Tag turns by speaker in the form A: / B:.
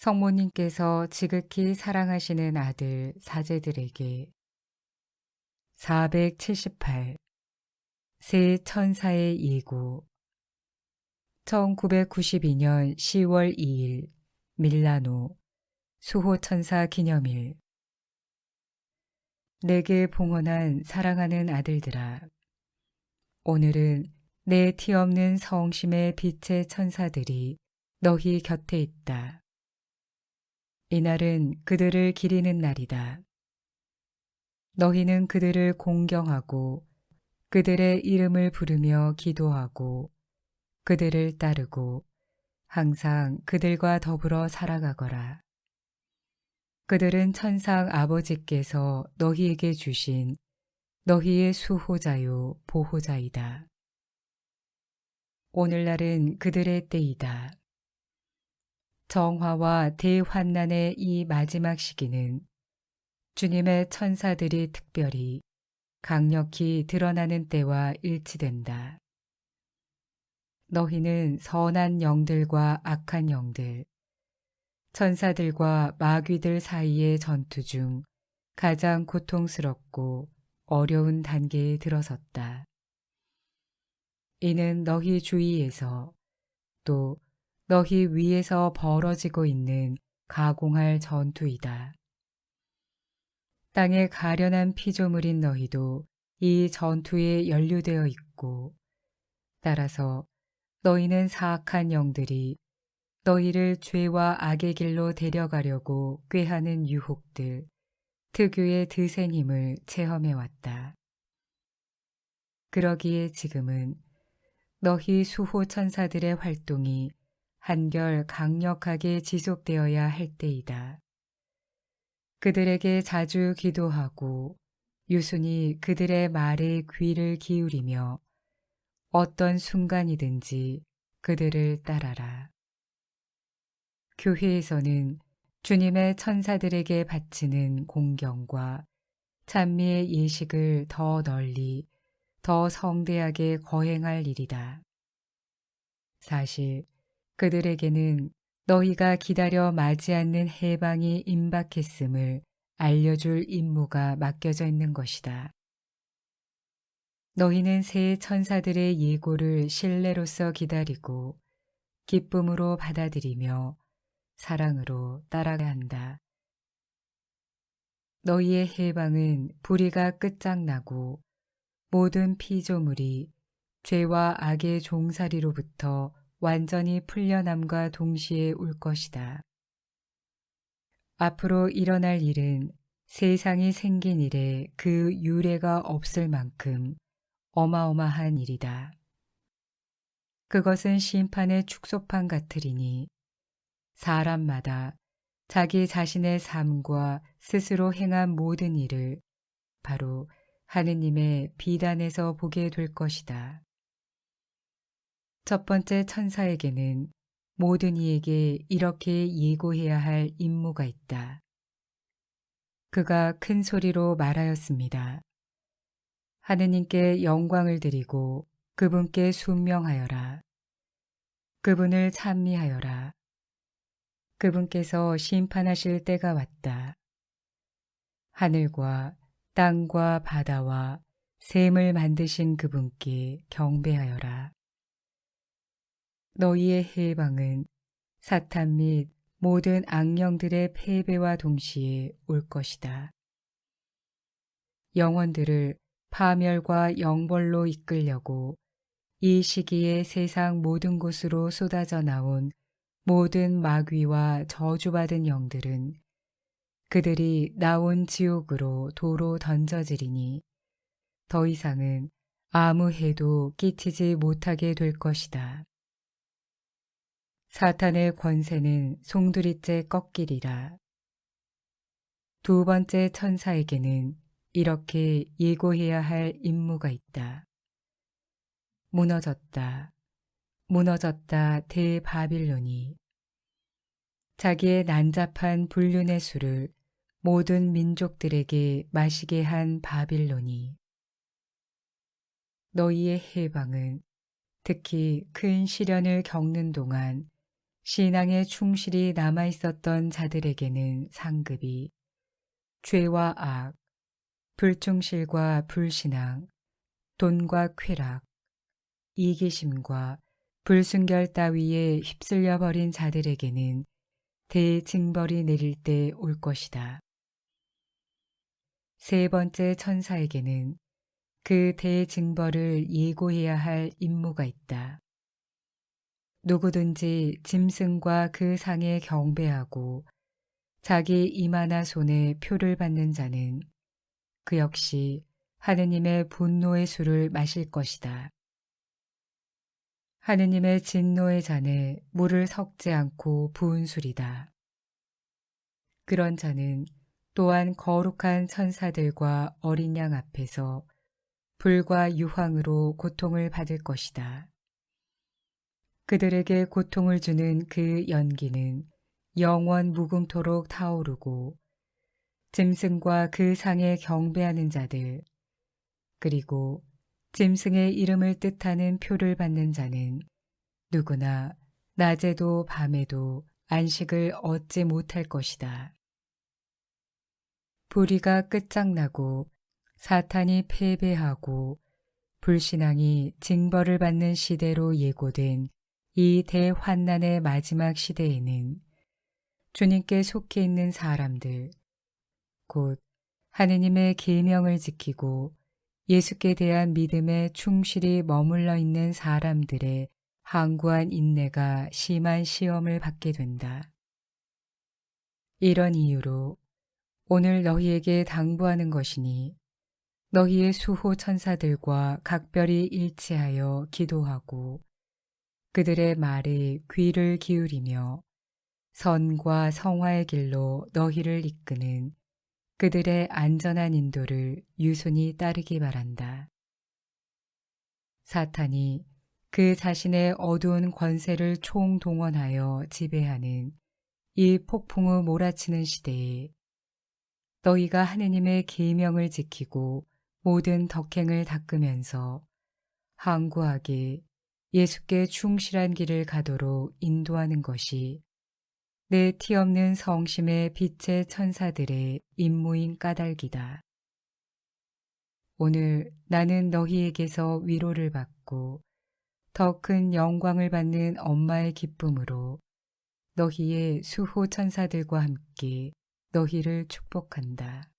A: 성모님께서 지극히 사랑하시는 아들 사제들에게 478. 새 천사의 예고 1992년 10월 2일 밀라노 수호천사 기념일 내게 봉헌한 사랑하는 아들들아 오늘은 내 티 없는 성심의 빛의 천사들이 너희 곁에 있다. 이날은 그들을 기리는 날이다. 너희는 그들을 공경하고 그들의 이름을 부르며 기도하고 그들을 따르고 항상 그들과 더불어 살아가거라. 그들은 천상 아버지께서 너희에게 주신 너희의 수호자요 보호자이다. 오늘날은 그들의 때이다. 정화와 대환난의 이 마지막 시기는 주님의 천사들이 특별히 강력히 드러나는 때와 일치된다. 너희는 선한 영들과 악한 영들, 천사들과 마귀들 사이의 전투 중 가장 고통스럽고 어려운 단계에 들어섰다. 이는 너희 주위에서 또 너희 위에서 벌어지고 있는 가공할 전투이다. 땅에 가련한 피조물인 너희도 이 전투에 연루되어 있고, 따라서 너희는 사악한 영들이 너희를 죄와 악의 길로 데려가려고 꾀하는 유혹들, 특유의 드센 힘을 체험해 왔다. 그러기에 지금은 너희 수호 천사들의 활동이 한결 강력하게 지속되어야 할 때이다. 그들에게 자주 기도하고 유순히 그들의 말에 귀를 기울이며 어떤 순간이든지 그들을 따라라. 교회에서는 주님의 천사들에게 바치는 공경과 찬미의 예식을 더 널리, 더 성대하게 거행할 일이다. 사실 그들에게는 너희가 기다려 맞지 않는 해방이 임박했음을 알려줄 임무가 맡겨져 있는 것이다. 너희는 새 천사들의 예고를 신뢰로서 기다리고 기쁨으로 받아들이며 사랑으로 따라가야 한다. 너희의 해방은 불의가 끝장나고 모든 피조물이 죄와 악의 종살이로부터 완전히 풀려남과 동시에 올 것이다. 앞으로 일어날 일은 세상이 생긴 일에 그 유례가 없을 만큼 어마어마한 일이다. 그것은 심판의 축소판 같으리니 사람마다 자기 자신의 삶과 스스로 행한 모든 일을 바로 하느님의 비단에서 보게 될 것이다. 첫 번째 천사에게는 모든 이에게 이렇게 예고해야 할 임무가 있다. 그가 큰 소리로 말하였습니다. 하느님께 영광을 드리고 그분께 순명하여라. 그분을 찬미하여라. 그분께서 심판하실 때가 왔다. 하늘과 땅과 바다와 샘을 만드신 그분께 경배하여라. 너희의 해방은 사탄 및 모든 악령들의 패배와 동시에 올 것이다. 영혼들을 파멸과 영벌로 이끌려고 이 시기에 세상 모든 곳으로 쏟아져 나온 모든 마귀와 저주받은 영들은 그들이 나온 지옥으로 도로 던져지리니 더 이상은 아무 해도 끼치지 못하게 될 것이다. 사탄의 권세는 송두리째 꺾이리라. 두 번째 천사에게는 이렇게 예고해야 할 임무가 있다. 무너졌다. 무너졌다 대바빌론이 자기의 난잡한 불륜의 술을 모든 민족들에게 마시게 한 바빌론이 너희의 해방은 특히 큰 시련을 겪는 동안 신앙에 충실히 남아 있었던 자들에게는 상급이 죄와 악, 불충실과 불신앙, 돈과 쾌락, 이기심과 불순결 따위에 휩쓸려 버린 자들에게는 대징벌이 내릴 때 올 것이다. 세 번째 천사에게는 그 대징벌을 예고해야 할 임무가 있다. 누구든지 짐승과 그 상에 경배하고 자기 이마나 손에 표를 받는 자는 그 역시 하느님의 분노의 술을 마실 것이다. 하느님의 진노의 잔에 물을 섞지 않고 부은 술이다. 그런 자는 또한 거룩한 천사들과 어린 양 앞에서 불과 유황으로 고통을 받을 것이다. 그들에게 고통을 주는 그 연기는 영원 무궁토록 타오르고 짐승과 그 상에 경배하는 자들 그리고 짐승의 이름을 뜻하는 표를 받는 자는 누구나 낮에도 밤에도 안식을 얻지 못할 것이다. 불의가 끝장나고 사탄이 패배하고 불신앙이 징벌을 받는 시대로 예고된 이 대환난의 마지막 시대에는 주님께 속해 있는 사람들, 곧 하느님의 계명을 지키고 예수께 대한 믿음에 충실히 머물러 있는 사람들의 항구한 인내가 심한 시험을 받게 된다. 이런 이유로 오늘 너희에게 당부하는 것이니 너희의 수호 천사들과 각별히 일치하여 기도하고 그들의 말에 귀를 기울이며 선과 성화의 길로 너희를 이끄는 그들의 안전한 인도를 유순히 따르기 바란다. 사탄이 그 자신의 어두운 권세를 총동원하여 지배하는 이 폭풍우 몰아치는 시대에 너희가 하느님의 계명을 지키고 모든 덕행을 닦으면서 항구하게 예수께 충실한 길을 가도록 인도하는 것이 내 티 없는 성심의 빛의 천사들의 임무인 까닭이다. 오늘 나는 너희에게서 위로를 받고 더 큰 영광을 받는 엄마의 기쁨으로 너희의 수호 천사들과 함께 너희를 축복한다.